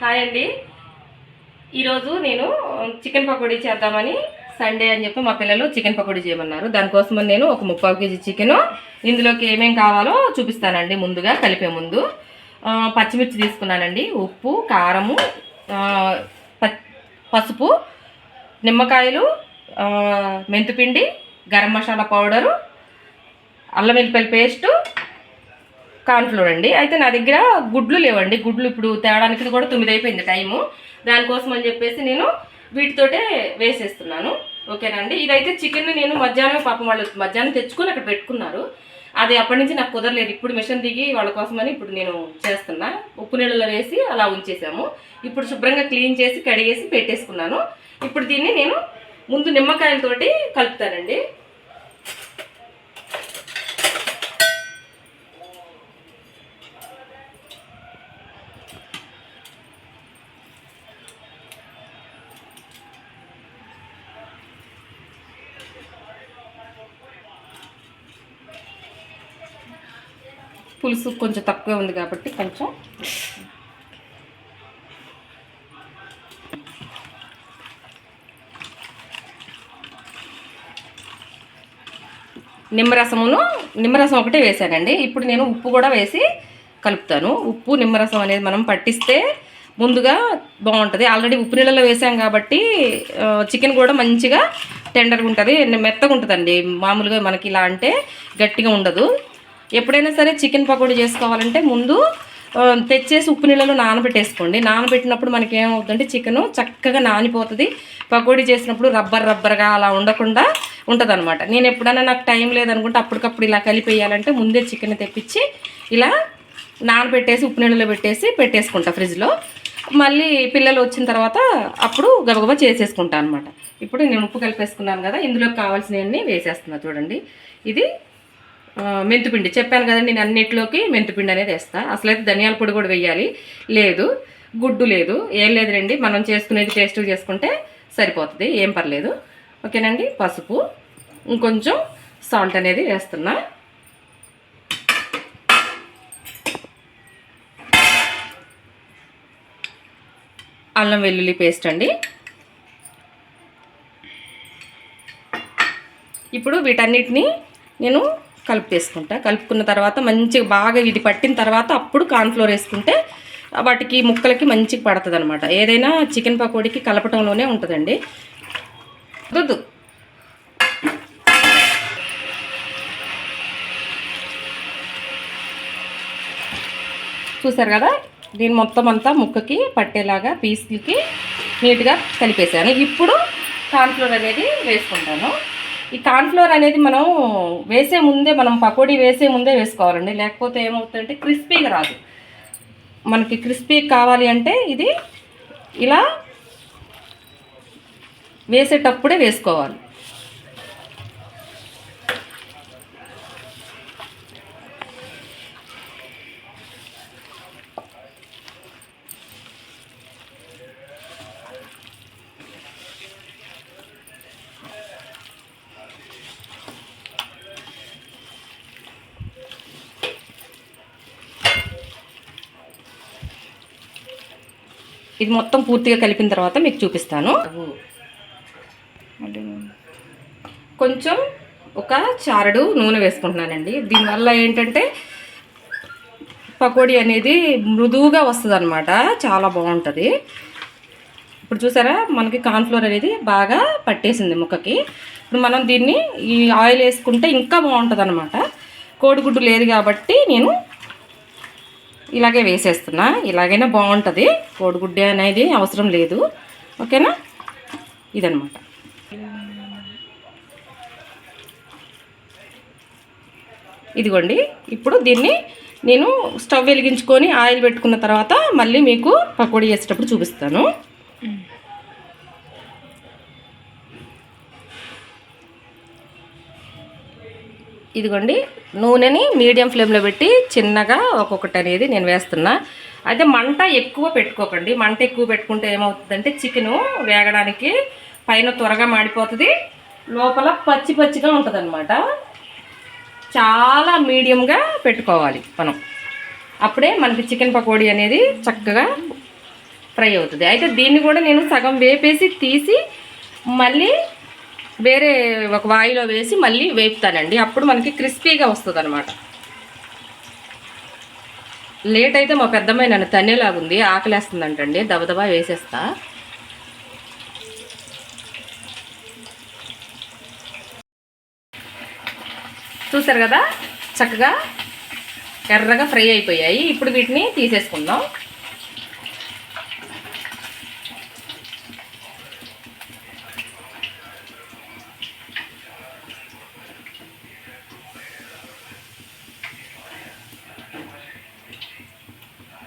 Hi అండి. ఈరోజు నేను చికెన్ పకోడీ చేద్దామని సండే అని చెప్పి మా పిల్లలు చికెన్ పకోడీ చేయమన్నారు. దానికోసం నేను ఒక ముప్పావు కేజీ చికెన్ ఇందులోకి ఏమేం కావాలో చూపిస్తానండి ముందుగా కలిపే ముందు. పచ్చిమిర్చి తీసుకున్నానండి ఉప్పు కారము ప- పసుపు నిమ్మకాయలు మెంతిపిండి గరం మసాలా పౌడరు అల్లం వెల్లిపల్లి పేస్టు కార్న్ఫ్లోర్ అండి. అయితే నా దగ్గర గుడ్లు లేవండి. గుడ్లు ఇప్పుడు తేవడానికి కూడా తొమ్మిది అయిపోయింది టైము. దానికోసం అని చెప్పేసి నేను వీటితోటే వేసేస్తున్నాను. ఓకేనండి ఇదైతే చికెన్ నేను మధ్యాహ్నం పాపం వాళ్ళు మధ్యాహ్నం తెచ్చుకొని అక్కడ పెట్టుకున్నారు. అది అప్పటి నుంచి నాకు కుదరలేదు. ఇప్పుడు మిషన్ దిగి వాళ్ళ కోసమని ఇప్పుడు నేను చేస్తున్నా. ఉప్పు నీళ్ళలో వేసి అలా ఉంచేసాము. ఇప్పుడు శుభ్రంగా క్లీన్ చేసి కడిగేసి పెట్టేసుకున్నాను. ఇప్పుడు దీన్ని నేను ముందు నిమ్మకాయలతోటి కలుపుతానండి. పులుసు కొంచెం తక్కువే ఉంది కాబట్టి కొంచెం నిమ్మరసమును నిమ్మరసం ఒకటే వేసానండి ఇప్పుడు నేను ఉప్పు కూడా వేసి కలుపుతాను. ఉప్పు నిమ్మరసం అనేది మనం పట్టిస్తే ముందుగా బాగుంటుంది. ఆల్రెడీ ఉప్పు నీళ్ళలో వేసాం కాబట్టి చికెన్ కూడా మంచిగా టెండర్గా ఉంటుంది. మెత్తగా ఉంటుందండి. మామూలుగా మనకి ఇలా అంటే గట్టిగా ఉండదు. ఎప్పుడైనా సరే చికెన్ పకోడీ చేసుకోవాలంటే ముందు తెచ్చేసి ఉప్పు నీళ్ళలో నానబెట్టేసుకోండి. నానబెట్టినప్పుడు మనకి ఏమవుతుందంటే చికెను చక్కగా నానిపోతుంది. పకోడీ చేసినప్పుడు రబ్బర్ రబ్బర్గా అలా ఉండకుండా ఉంటుంది అనమాట నేను ఎప్పుడైనా నాకు టైం లేదనుకుంటే అప్పటికప్పుడు ఇలా కలిపేయాలంటే ముందే చికెన్ తెప్పించి ఇలా నానబెట్టేసి ఉప్పు నీళ్ళలో పెట్టేసి పెట్టేసుకుంటా ఫ్రిడ్జ్లో. మళ్ళీ పిల్లలు వచ్చిన తర్వాత అప్పుడు గబగబా చేసేసుకుంటా అనమాట ఇప్పుడు నేను ఉప్పు కలిపేసుకున్నాను కదా ఇందులోకి కావాల్సినవన్నీ వేసేస్తున్నా చూడండి. ఇది మెంతిపిండి. చెప్పాను కదండి నేను అన్నిటిలోకి మెంతిపిండి అనేది వేస్తా. అసలైతే ధనియాల పొడి కూడా వేయాలి. లేదు గుడ్డు లేదు ఏం లేదులేండి మనం చేసుకునేది టేస్ట్ చేసుకుంటే సరిపోతుంది ఏం పర్లేదు. ఓకేనండి పసుపు ఇంకొంచెం సాల్ట్ అనేది వేస్తున్నా. అల్లం వెల్లుల్లి పేస్ట్ అండి. ఇప్పుడు వీటన్నిటిని నేను కలిపేసుకుంటా కలుపుకున్న తర్వాత మంచిగా బాగా ఇది పట్టిన తర్వాత అప్పుడు కార్న్ఫ్లోర్ వేసుకుంటే వాటికి ముక్కలకి మంచిగా పడుతుంది అనమాట ఏదైనా చికెన్ పకోడీకి కలపటంలోనే ఉంటుందండి. వద్దు చూసారు కదా? దీని మొత్తం అంతా ముక్కకి పట్టేలాగా పీస్లకి నీట్గా కలిపేసాను ఇప్పుడు కార్న్ఫ్లోర్ అనేది వేసుకుంటాను. ఈ కార్న్ఫ్లోర్ అనేది మనం వేసే ముందే మనం పకోడీ వేసే ముందే వేసుకోవాలండి. లేకపోతే ఏమవుతుందంటే క్రిస్పీగా రాదు. మనకి క్రిస్పీ కావాలి అంటే ఇది ఇలా వేసేటప్పుడే వేసుకోవాలి. ఇది మొత్తం పూర్తిగా కలిపిన తర్వాత మీకు చూపిస్తాను. కొంచెం ఒక చారడు నూనె వేసుకుంటున్నానండి. దీనివల్ల ఏంటంటే పకోడీ అనేది మృదువుగా వస్తుంది అనమాట చాలా బాగుంటుంది. ఇప్పుడు చూసారా మనకి కార్న్ఫ్లోర్ అనేది బాగా పట్టేసింది ముక్కకి. ఇప్పుడు మనం దీన్ని ఈ ఆయిల్ వేసుకుంటే ఇంకా బాగుంటుంది అనమాట కోడిగుడ్డు లేదు కాబట్టి నేను ఇలాగే వేసేస్తున్నా. ఇలాగైనా బాగుంటుంది. కోడిగుడ్డ అనేది అవసరం లేదు. ఓకేనా? ఇదనమాట ఇదిగోండి. ఇప్పుడు దీన్ని నేను స్టవ్ వెలిగించుకొని ఆయిల్ పెట్టుకున్న తర్వాత మళ్ళీ మీకు పకోడీ చేసేటప్పుడు చూపిస్తాను. ఇదిగోండి నూనెని మీడియం ఫ్లేమ్లో పెట్టి చిన్నగా ఒక్కొక్కటి అనేది నేను వేస్తున్నా. అయితే మంట ఎక్కువ పెట్టుకోకండి. మంట ఎక్కువ పెట్టుకుంటే ఏమవుతుందంటే చికెను వేగడానికి పైన త్వరగా మాడిపోతుంది. లోపల పచ్చి పచ్చిగా ఉంటుందన్నమాట. చాలా మీడియంగా పెట్టుకోవాలి మనం. అప్పుడే మనకి చికెన్ పకోడీ అనేది చక్కగా ఫ్రై అవుతుంది. అయితే దీన్ని కూడా నేను సగం వేపేసి తీసి మళ్ళీ వేరే ఒక వాయిలో వేసి మళ్ళీ వేపుతానండి. అప్పుడు మనకి క్రిస్పీగా వస్తుంది అనమాట లేట్ అయితే మా పెద్దమ్మాయి నన్ను తన్నేలాగుంది ఆకలేస్తుందంటండి. దబదబా వేసేస్తా. చూసారు కదా? చక్కగా ఎర్రగా ఫ్రై అయిపోయాయి. ఇప్పుడు వీటిని తీసేసుకుందాం.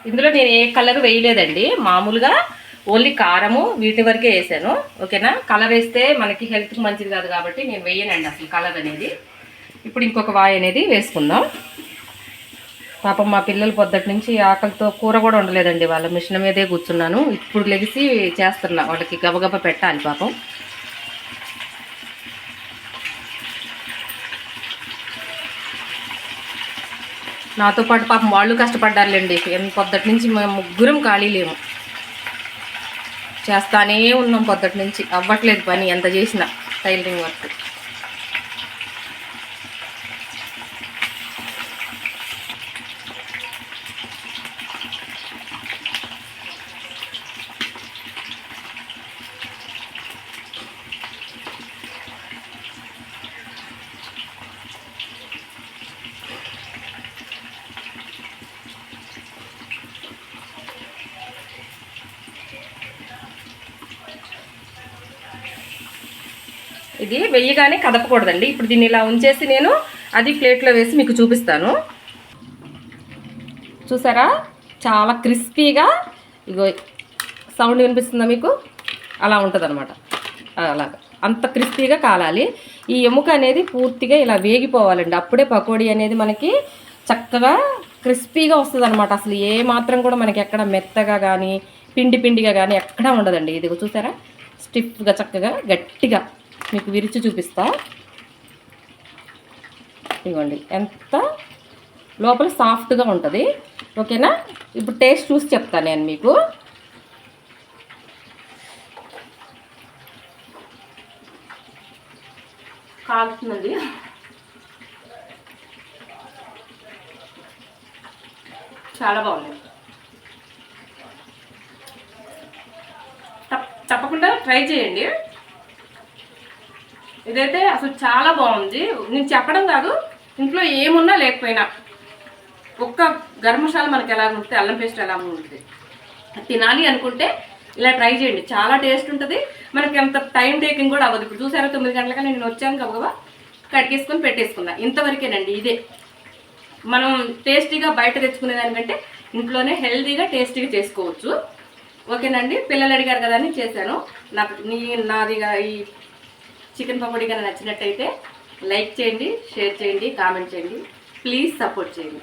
ఇందులో నేను ఏ కలర్ వేయలేదండి. మామూలుగా ఓన్లీ కారము వీటి వరకే వేసాను. ఓకేనా? కలర్ వేస్తే మనకి హెల్త్కి మంచిది కాదు కాబట్టి నేను వేయనండి అసలు కలర్ అనేది. ఇప్పుడు ఇంకొక వాయి అనేది వేసుకుందాం. పాపం మా పిల్లలు పొద్దుటి నుంచి ఆకలితో కూర కూడా ఉండలేదండి వాళ్ళ మిషన్ మీదే కూర్చున్నాను. ఇప్పుడు లెగిసి చేస్తున్నా. వాళ్ళకి గబగబ పెట్టాలి పాపం. నాతో పాటు పాపం వాళ్ళు కష్టపడ్డారులేండి. పొద్దుటి నుంచి మేము ముగ్గురం ఖాళీ లేము. చేస్తానే ఉన్నాం పొద్దుటి నుంచి. అవ్వట్లేదు పని ఎంత చేసినా టైలరింగ్ వర్క్. ఇది వెయ్యగానే కదపకూడదండి. ఇప్పుడు దీన్ని ఇలా ఉంచేసి నేను అది ప్లేట్లో వేసి మీకు చూపిస్తాను. చూసారా? చాలా క్రిస్పీగా ఇగో సౌండ్ వినిపిస్తుందా మీకు? అలా ఉంటుంది అనమాట అలాగా. అంత క్రిస్పీగా కాలాలి. ఈ ఎముక అనేది పూర్తిగా ఇలా వేగిపోవాలండి. అప్పుడే పకోడీ అనేది మనకి చక్కగా క్రిస్పీగా వస్తుంది అనమాట అసలు ఏ మాత్రం కూడా మనకి ఎక్కడ మెత్తగా కానీ పిండి పిండిగా కానీ ఎక్కడా ఉండదండి. ఇది చూసారా? స్టిఫ్గా చక్కగా గట్టిగా. మీకు విరిచి చూపిస్తా. ఇదిగోండి ఎంత లోపల సాఫ్ట్గా ఉంటుంది. ఓకేనా? ఇప్పుడు టేస్ట్ చూసి చెప్తాను నేను మీకు. కాలుతుందండి చాలా బాగుంది. తప్పకుండా ట్రై చేయండి. ఇదైతే అసలు చాలా బాగుంది. నేను చెప్పడం కాదు ఇంట్లో ఏమున్నా లేకపోయినా ఒక్క గర్మశాల మనకి ఎలా ఉంటుంది అల్లం పేస్ట్ ఎలా ఉంటుంది? తినాలి అనుకుంటే ఇలా ట్రై చేయండి. చాలా టేస్ట్ ఉంటుంది. మనకి అంత టైం టేకింగ్ కూడా అవ్వదు. ఇప్పుడు చూసారా తొమ్మిది గంటలకి నేను వచ్చాను గబగబా కడిగేసుకొని పెట్టేసుకున్నా. ఇంతవరకేనండి ఇదే. మనం టేస్టీగా బయట తెచ్చుకునే దానికంటే ఇంట్లోనే హెల్తీగా టేస్టీగా చేసుకోవచ్చు. ఓకేనండి? పిల్లలు అడిగారు కదా అని చేశాను. నాకు నీ నాదిగా ఈ చికెన్ పకోడీ కనుక నచ్చినట్టయితే లైక్ చేయండి షేర్ చేయండి కామెంట్ చేయండి. ప్లీజ్ సపోర్ట్ చేయండి.